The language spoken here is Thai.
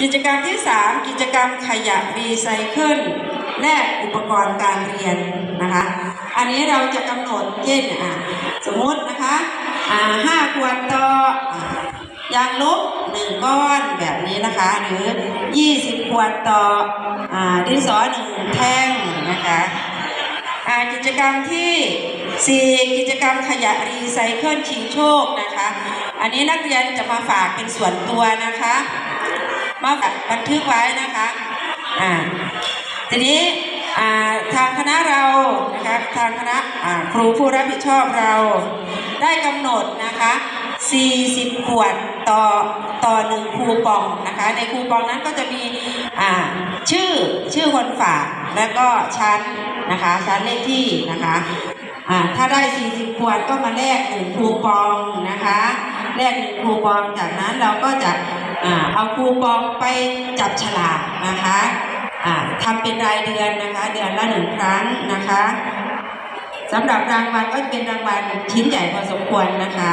กิจกรรมที่ 3 กิจกรรมขยะรีไซเคิลแลกอุปกรณ์การเรียนนะคะ อันนี้เราจะกำหนดเช่นอะสมมตินะคะอ่าห้าขวดต่ออ่ายางลบหนึ่งก้อนแบบนี้นะคะ หรือ 20 ขวดต่ออ่าดินสอหนึ่งแท่งนะคะอ่ากิจกรรมที่ 4 กิจกรรมขยะรีไซเคิลชิงโชคนะคะ อันนี้นักเรียนจะมาฝากเป็นส่วนตัวนะคะ มาบันทึกไว้นะคะอ่าทีนี้อ่าทางคณะเรานะคะทางคณะอ่าครูผู้รับผิดชอบเราได้กำหนดนะคะ 40 ขวดต่อต่อหนึ่งคูปองนะคะ ในคูปองนั้นก็จะมีอ่าชื่อชื่อคนฝากแล้วก็ชั้นนะคะชั้นเลขที่นะคะอ่าถ้าได้ 40 ขวดก็มาแลกหนึ่งคูปองนะคะแลกหนึ่งคูปองจากนั้นเราก็จะ อ่าเอาคูปองไปจับฉลากนะคะอ่าทำเป็นรายเดือนนะคะ เดือนละหนึ่งครั้งนะคะสำหรับรางวัลก็จะเป็นรางวัลชิ้นใหญ่พอสมควรนะคะ